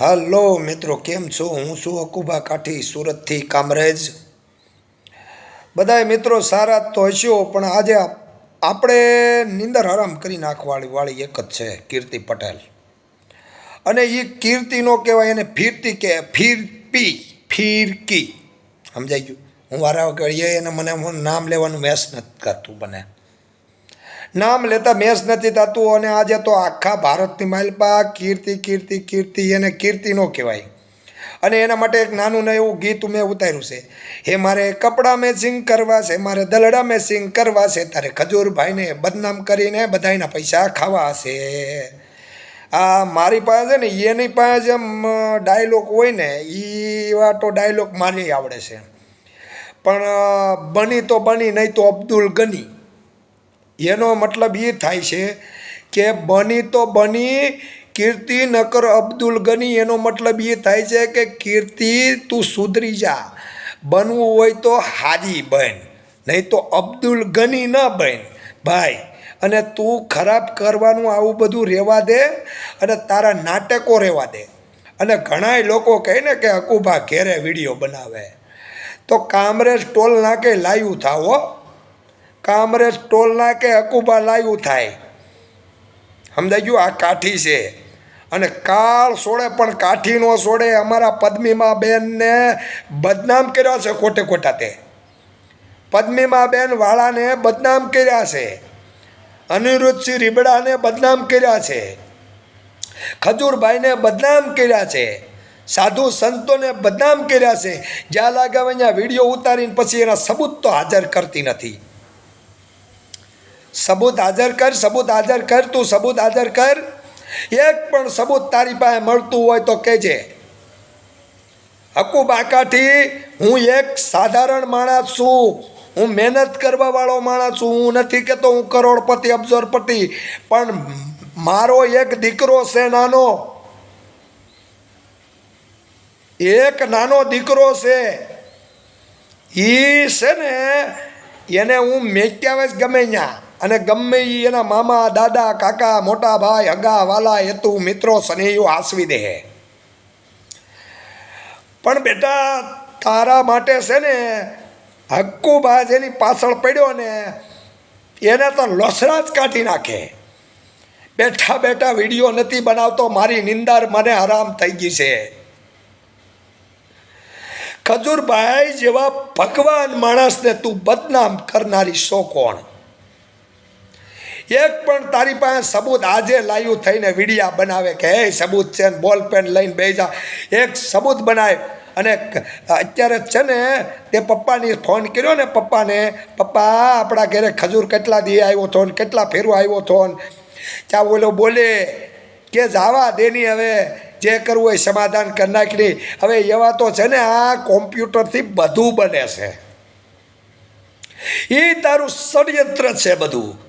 Hello મિત્રો, કેમ છો? હું છું અકુબા કાઠી, સુરતથી કામરેજ. બધાય મિત્રો, સારા તો હશો, પણ આજે આપણે નિંદર હરામ કરી નાખવાળી વાળી એક જ છે, કીર્તિ પટેલ. અને એ કીર્તિનો કહેવાય, એને ફીરતી કે, ફીરપી, ફીરકી. સમજાઈ ગયું? હું વારા વગર એને મને નામ લેવાનું મેસ નથી કરતું બને. નામ લેતા મેસ નથી થતું અને આજે તો આખા ભારતની માલપા કીર્તિ કીર્તિ કીર્તિ એને કીર્તિ નો કહેવાય. અને એના માટે એક નાનું ને એવું ગીત મેં ઉતાર્યું છે. હે મારે કપડાં મેચિંગ કરવા છે, મારે દલડા મેચિંગ કરવા છે, તારે ખજૂરભાઈને બદનામ કરીને બધાયના પૈસા ખાવા છે. આ મારી પાસે છે ને એની પાસે જેમ ડાયલોગ હોય ને એ વાતો ડાયલોગ મારી આવડે છે. પણ બની તો બની, નહીં તો અબ્દુલ ગની. એનો મતલબ એ થાય છે કે બની તો બની, કીર્તિ નકર અબ્દુલ ગની, એનો મતલબ એ થાય છે કે કીર્તિ તું સુધરી જા. બનવું હોય તો હાજી બન, નહીં તો અબ્દુલ ગની ન બન. ભાઈ, અને તું ખરાબ કરવાનું આવું બધું રહેવા દે અને તારા નાટકો રહેવા દે. અને ઘણાય લોકો કહે ને કે અકુભા ઘેરે વીડિયો બનાવે. તો કામરેજ ટોલ નાકે લાયું થાવો કામરેજ ટોલના નાકે હકુબા લાયું થાય. સમજાઈ ગયું? આ કાઠી છે. અને કાળ સોડે પણ કાઠી નો સોડે અમારા પદ્મીમા બેનને બદનામ કર્યા છે ખોટે ખોટા તે. પદ્મીમા બેન વાળાને બદનામ કર્યા છે. અનિરુદ્ધસિંહ રીબડાને બદનામ કર્યા છે. ખજૂરભાઈને બદનામ કર્યા છે. સાધુ સંતોને બદનામ કર્યા છે. જ્યાં લાગાવે ત્યાં વીડિયો ઉતારીને પછી એના સબૂત તો હાજર કરતી નથી. સબૂત હાજર કર, સબૂત હાજર કર, તું સબૂત હાજર કર. એક પણ સબૂત તારી પાસે મળતું હોય તો કહેજે. હકુ બાકાથી હું એક સાધારણ માણસ છું. હું મહેનત કરવાવાળો માણસ છું. હું નથી કહેતો હું કરોડપતિ, અબજોરપતિ, પણ મારો એક દીકરો છે નાનો. એક નાનો દીકરો છે. એ છે ને, એને હું મેક્યાવેશ ગમે ત્યાં અને ગમે એ એના મામા, દાદા, કાકા, મોટા ભાઈ હગા વાલા, હેતુ, મિત્રો, સ્નેહીઓ હાસવી દે પણ બેટા, તારા માટે છે ને હક્કુબા જેની પાછળ પડ્યો ને એને તો લોસરા જ કાઢી નાખે. બેઠા બેઠા વીડિયો નથી બનાવતો, મારી નિંદર મને આરામ થઈ ગઈ છે. ખજૂરભાઈ જેવા ભગવાન માણસને તું બદનામ કરનારી શો કોણ? એક પણ તારી પાસે સબૂત આજે લાયું થઈને વિડીયા બનાવે કે, હે, સબૂત છે ને, બોલ પેન લઈને બે જા એક સબૂત બનાવે અને અત્યારે છે ને, તે પપ્પાની ફોન કર્યો ને પપ્પાને, પપ્પા, આપણા ઘરે ખજૂર કેટલા દી આવ્યો હતો ને, કેટલા ફેરવા આવ્યો હતો ને? ત્યાં ઓલો બોલે, કે જાવા દેની હવે, જે કરવું હોય સમાધાન કરી નાખી હવે એવા તો છે ને, આ કોમ્પ્યુટરથી બધું બને છે. એ તારું ષડયંત્ર છે બધું.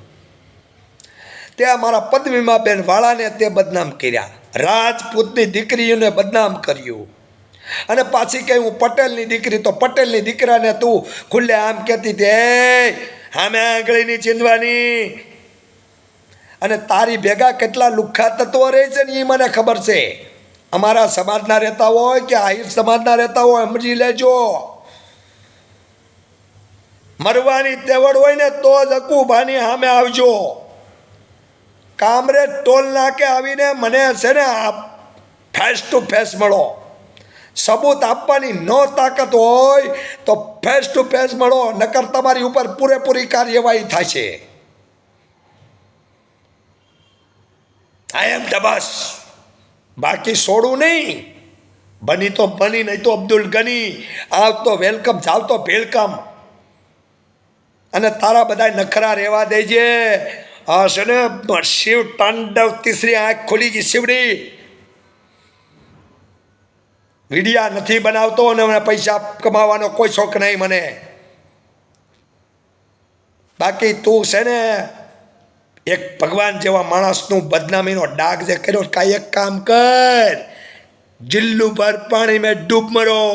તે અમારા પદ્મીમાં બેન વાળાને તે બદનામ કર્યા. રાજપૂતની દીકરીઓને બદનામ કર્યું. અને પાછી કહી, હું પટેલની દીકરી, તો પટેલની દીકરાને તું ખુલ્લે આમ કહેતી તે હામે આંગળીની ચીંધવાની. અને તારી ભેગા કેટલા લુખ્ખા તત્વો રહે છે ને એ મને ખબર છે. અમારા સમાજના રહેતા હોય કે આહિર સમાજના રહેતા હોય, સમજી લેજો. મરવાની તેવડ હોય ને તો જ અકુભાની સામે આવજો. કામરેજ ટોલ નાકે આવીને મને છે ને ફેસ ટુ ફેસ મળો. સબૂત આપવાની ન તાકાત હોય તો ફેસ ટુ ફેસ મળો, નકર તમારી ઉપર પૂરેપૂરી કાર્યવાહી થશે. આઈ એમ બસ બાકી છોડું નહીં. બની તો બની, નહીં તો અબ્દુલ ગની. આવ તો વેલકમ, જાવ તો વેલકમ અને તારા બધા નખરા રહેવા દેજે. આ છે ને શિવ તાંડવ તીસરી આંખ ખુલી ગઈ શિવડી. વિડિયા નથી બનાવતો અને મને પૈસા કમાવાનો કોઈ શોખ નહીં મને. બાકી તું છે ને, એક ભગવાન જેવા માણસનું બદનામીનો ડાઘ જે કર્યો કાંઈ એક કામ કર. જિલ્લું ભર પાણી મેં ડૂબ મરો.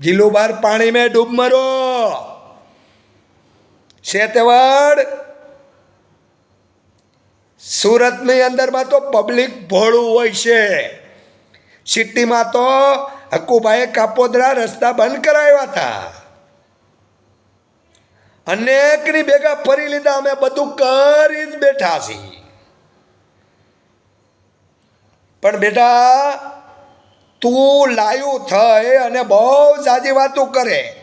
જિલ્લું ભર પાણી મેં ડૂબ મરો. શેતવડ સુરતની અંદરમાં તો પબ્લિક ભોળું હોય છે. સિટીમાં તો હકુભાઈએ કાપોદરા રસ્તા બંધ કરાવ્યા હતા. અનેકની ભેગા ફરી લીધા, અમે બધું કરી જ બેઠા છીએ. પણ બેટા, તું લાયું થઈ અને બહુ જાજી વાતો કરે.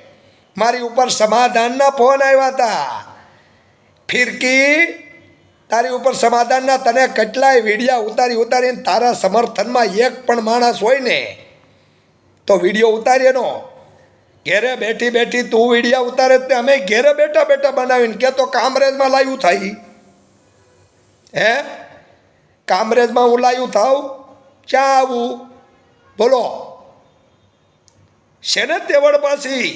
મારી ઉપર સમાધાનના ફોન આવ્યા હતા. ફિરકી તારી ઉપર સમાધાનના તને કેટલાય વિડીયા ઉતારી ઉતારીને તારા સમર્થનમાં એક પણ માણસ હોય ને, તો વીડિયો ઉતારીએ નો. ઘેરે બેઠી બેઠી તું વિડીયા ઉતારે તે અમે ઘેરે બેઠા બેઠા બનાવીને કે તો કામરેજમાં લાયું થાય. હે? કામરેજમાં હું લાયું થાવ ક્યાં આવું બોલો. શેને તેવડ પાછી?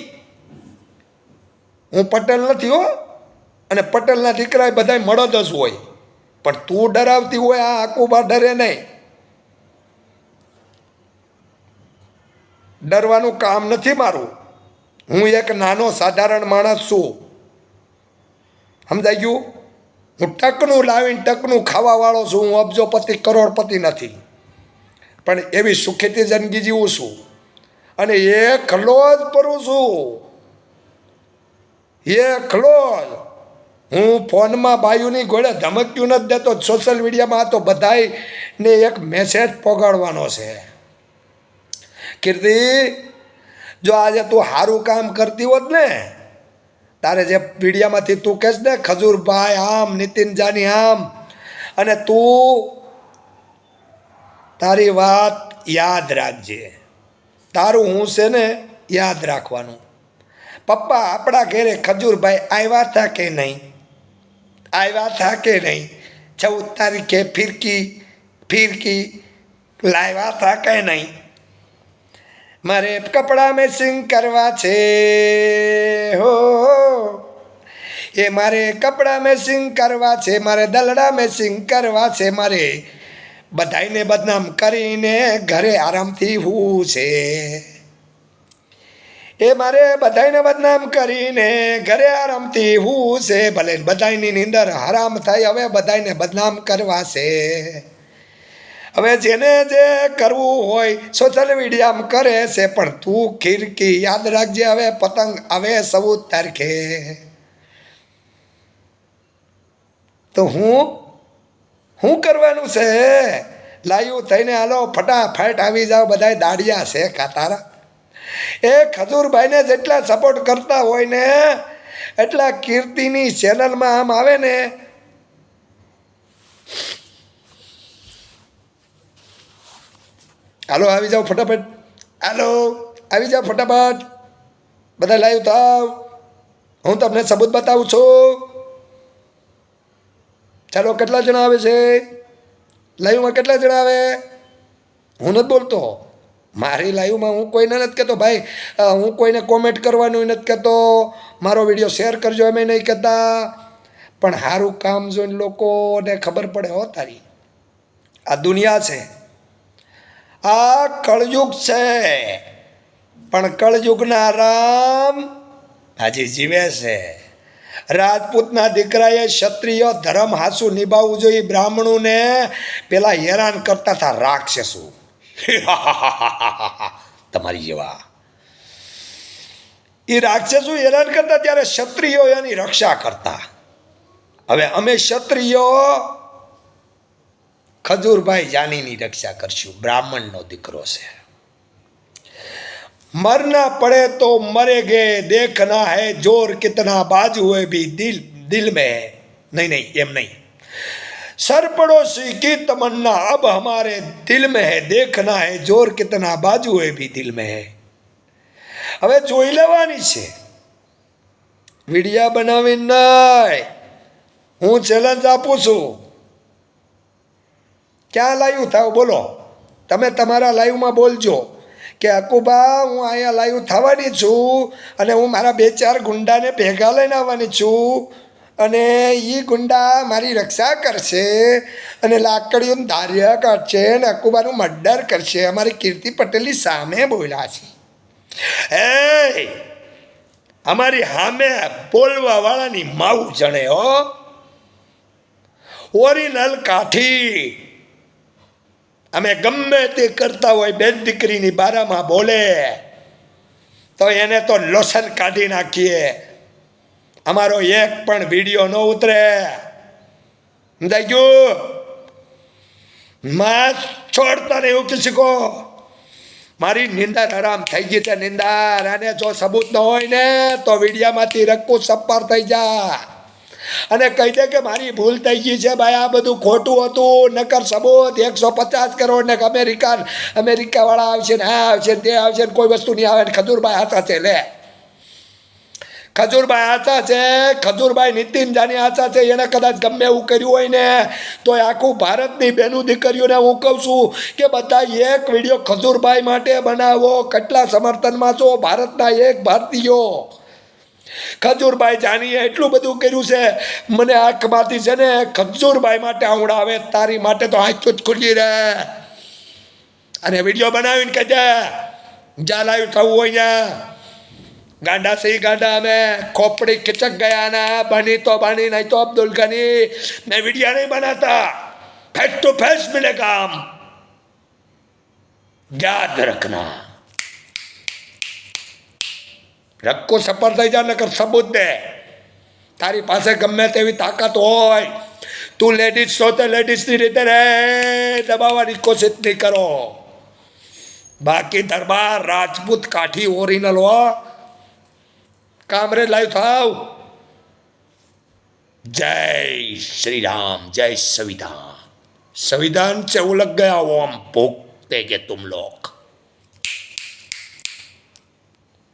હું પટેલ નથી હો. અને પટેલના દીકરા એ બધા મળદ જ હોય. પણ તું ડરાવતી હોય, આ આકુબા ડરે નહીં. ડરવાનું કામ નથી મારું. હું એક નાનો સાધારણ માણસ છું. સમજાઈ ગયું? હું ટકનું લાવીને ટકનું ખાવાવાળો છું. હું અબજોપતિ, કરોડપતિ નથી. પણ એવી સુખીતી જિંદગી જીવું છું. અને એકલો જ પરું છું. એકલો જ. હું ફોનમાં બાયુની ઘોડે ધમક્યું નથી દેતો સોશિયલ મીડિયામાં આ તો બધાયને એક મેસેજ પોગાડવાનો છે. કીર્તિ, જો આજે તું સારું કામ કરતી હોત ને, તારે જે મીડિયામાંથી તું કહેશ ને, ખજૂરભાઈ આમ, નીતિન જાની આમ, અને તું તારી વાત યાદ રાખજે. તારું હું છે ને યાદ રાખવાનું. પપ્પા આપણા ઘેરે ખજૂરભાઈ આવ્યા હતા કે નહીં? આવ્યા હતા કે નહીં? ચૌદ તારીખે ફિરકી ફિરકી લાવ્યા હતા કે નહીં? મારે કપડાં મેસિંગ કરવા છે. હો એ મારે કપડાં મેસિંગ કરવા છે, મારે દલડા મેસિંગ કરવા છે, મારે બધાઈને બદનામ કરીને ઘરે આરામથી હું છે. એ મારે બધાયને બદનામ કરીને ઘરે આરામથી હું છે. ભલે બધાની નીંદર હરામ થાય, હવે બધાને બદનામ કરવા છે. હવે જેને જે કરવું હોય સોશિયલ મીડિયામાં કરે છે, પણ તું ખીરકી યાદ રાખજે, હવે પતંગ આવે ચૌદ તારીખે. તો હું શું કરવાનું છે? લાયું થઈને હાલો, ફટાફટ આવી જાઓ બધા દાડિયા છે કાતારા એ ખજૂરભાઈને જેટલા સપોર્ટ કરતા હોય ને, એટલા કીર્તિની ચેનલમાં આમ આવે ને. હાલો, આવી જાઓ ફટાફટ. હાલો, આવી જાઓ ફટાફટ. બધા લાઈવ થાવ હું તમને સબૂત બતાવું છું. ચાલો, કેટલા જણા આવે છે? લાઈવમાં કેટલા જણા આવે? હું નથી બોલતો. મારી લાઈવમાં હું કોઈને નથી કહેતો ભાઈ હું કોઈને કોમેન્ટ કરવાનું નથી કહેતો. મારો વીડિયો શેર કરજો એમ નહીં કહેતા. પણ સારું કામ જોઈને લોકોને ખબર પડે હો તારી. આ દુનિયા છે. આ કળયુગ છે. પણ કળયુગના રામ હજી જીવે છે. રાજપૂતના દીકરાએ ક્ષત્રિય ધર્મ હાસુ નિભાવવું જોઈએ બ્રાહ્મણોને પેલા હેરાન કરતા હતા રાક્ષસો. તમારી જેવા. એ રાક્ષસો હેરાન કરતા ત્યારે ક્ષત્રિયો એની રક્ષા કરતા. હવે અમે ક્ષત્રિયો ખજૂરભાઈ જાનીની રક્ષા કરશું. બ્રાહ્મણનો દીકરો છે. મરના પડે તો મરે ગે દેખના હે જોર, કિતના બાજુ હોય બી દિલ દિલ મેં નહીં નહીં, એમ નહીં. सर पड़ोसी की तमन्ना अब हमारे दिल में है देखना है जोर कितना बाजू है भी दिल में है હવે જોઈ લેવાની છે વિડીયા બનાવી નહીં હું ચેલેન્જ આપું છું ક્યાં લાઈવ થાવ બોલો તમે તમારા લાઈવમાં બોલજો કે અકુબા હું અહીંયા લાઈવ થવાની છું અને હું મારા બે ચાર ગુંડાને ભેગા લઈને આવવાની છું અને એ ગુંડા મારી રક્ષા કરશે અને લાકડીઓનું ધાર્ય કરશે અને અકુબાનું મર્ડર કરશે. અમારી કીર્તિ પટેલની સામે બોલ્યા છે. એ અમારી સામે બોલવા વાળાની માવું જણે હો. ઓરિજિનલ કાઠી. અમે ગમે તે કરતા હોય બેન દીકરીની બારામાં બોલે. તો એને તો લોસન કાઢી નાખીએ. અમારો એક પણ વીડિયો ન ઉતરે. સમજાઈ ગયું? માં છોડતા નહીં ઉકી કો. મારી નિંદર આરામ થઈ ગઈ છે, નિંદર. અને જો સબૂત ન હોય ને, તો વિડીયામાંથી રક્કું સપ્પાર થઈ જા અને કહી દે કે મારી ભૂલ થઈ ગઈ છે ભાઈ, આ બધું ખોટું હતું. નકર સબૂત એકસો પચાસ કરોડ ને અમેરિકન અમેરિકાવાળા આવશે ને આ આવશે ને તે આવશે ને કોઈ વસ્તુ નહીં આવે ને ખજૂરભાઈ હાથા છે લે. ખજૂરભાઈ આચા છે, ખજૂરભાઈ નીતિનજાની આશા છે, એને કદાચ ગમે એવું કર્યું હોય ને તો આખું ભારતની બેનું દીકરીઓને હું કહું છું કે બધા એક વીડિયો ખજૂરભાઈ માટે બનાવો, કેટલા સમર્થનમાં છો ભારતના એક ભારતીયો. ખજૂરભાઈ જાનીએ એટલું બધું કર્યું છે, મને આંખમાંથી છે ને ખજૂરભાઈ માટે આવડાવે તારી માટે તો આંખ જ ખુલ્લી રહે. અને વીડિયો બનાવીને કહેજે જા લાઈવ થવું હોય અહીંયા ગાંડા સહી ગાંડા અમે खोपड़ी खिचक गया ना बनी तो बनी नहीं तो अब्दुल गनी मैं वीडियो नहीं बनाता फेस टू फेस मिलेगा हम याद रखना રક્કો સફળ થઈ જા નકર સબૂત દે તારી પાસે ગમે તેવી તાકાત હોય તું લેડીઝ છો તો લેડીઝની રીતે રહે દબાવવાની કોશિશ નહીં કરો બાકી દરબાર રાજપૂત કાઠી ઓરિજિનલ હો કામરે લાઈવ થાવ જય श्री राम जय संविधान संविधान से उलग गया वो हम भोगते के तुम लोग